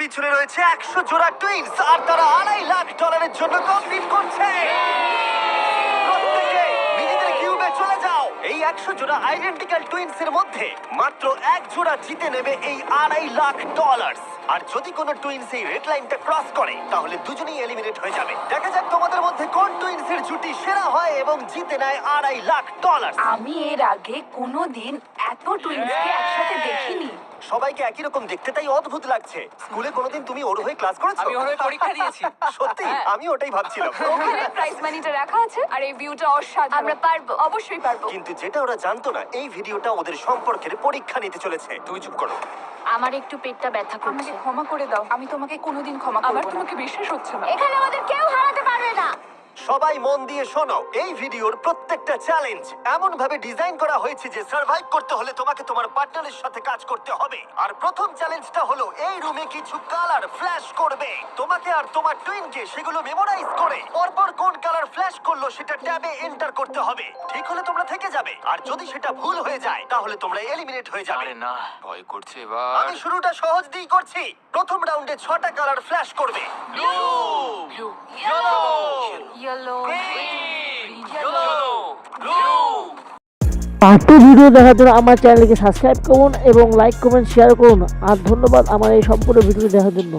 পিছনে রয়েছে একশো জোড়া টুইন্স আর তারা আড়াই লাখ ডলারের জন্য কমপ্লিট করছে। এই একশো জোড়া আইডেন্টিক্যাল টুইনস এর মধ্যে মাত্র এক জোড়া জিতে নেবে এই আড়াই লাখ ডলার আর যদি কোনো টুইনস এই রেড লাইনটা ক্রস করে, তাহলে দুজনেই এলিমিনেট হয়ে যাবে। দেখা যাক কোন জুটি সেরা হয় এবং জিতে নেয় আড়াই লাখ ডলার আমি এর আগে কোনোদিন এত টুইন্সকে একসাথে দেখিনি। সবাইকে একই রকম দেখতে তাই অদ্ভুত লাগছে। স্কুলে কোনোদিন তুমি ওর হয়ে ক্লাস করেছ? আমি ওর হয়ে পরীক্ষা দিয়েছি। সত্যি? আমি ওটাই ভাবছিলাম। ওখানে প্রাইস মানিটা রাখা আছে আর এই ভিউটা অসাধারণ। আমরা পারব অবশ্যই পারব। কিন্তু যেটা ওরা জানতো না এই ভিডিওটা ওদের সম্পর্কের পরীক্ষা নিতে চলেছে। তুই চুপ করো। আমার একটু পেটটা ব্যথা আমাকে করছে ক্ষমা করে দাও। আমি তোমাকে কোনোদিন ক্ষমা করব আমার তোমাকে বিশ্বাস হচ্ছে না। এখানে আমাদের কেউ হারাতে পারবে না। সবাই মন দিয়ে শোনো এই ভিডিওর প্রত্যেকটা চ্যালেঞ্জ এমন ভাবে ডিজাইন করা হয়েছে যে সার্ভাইভ করতে হলে তোমাকে তোমার পার্টনারের সাথে কাজ করতে হবে। আর প্রথম চ্যালেঞ্জটা হলো এই রুমে কিছু কালার ফ্ল্যাশ করবে। তোমাকে আর তোমার টুইনকে সেগুলো মেমোরাইজ করে পরপর কোন কালার ফ্ল্যাশ করল সেটা ট্যাবে এন্টার করতে হবে। ঠিক হলে তোমরা থেকে যাবে। আর যদি সেটা ভুল হয়ে যায় তাহলে তোমরা এলিমিনেট হয়ে যাবে। আরে না ভয় করছে এবার। আমি শুরুটা সহজ দিয়েই করছি। প্রথম রাউন্ডে ছটা কালার ফ্ল্যাশ করবে। ব্লু পার্ট ভিডিও দেখার জন্য আমার চ্যানেলকে সাবস্ক্রাইব করুন এবং লাইক কমেন্ট শেয়ার করুন। আর ধন্যবাদ আমার এই সম্পূর্ণ ভিডিও দেখার জন্য।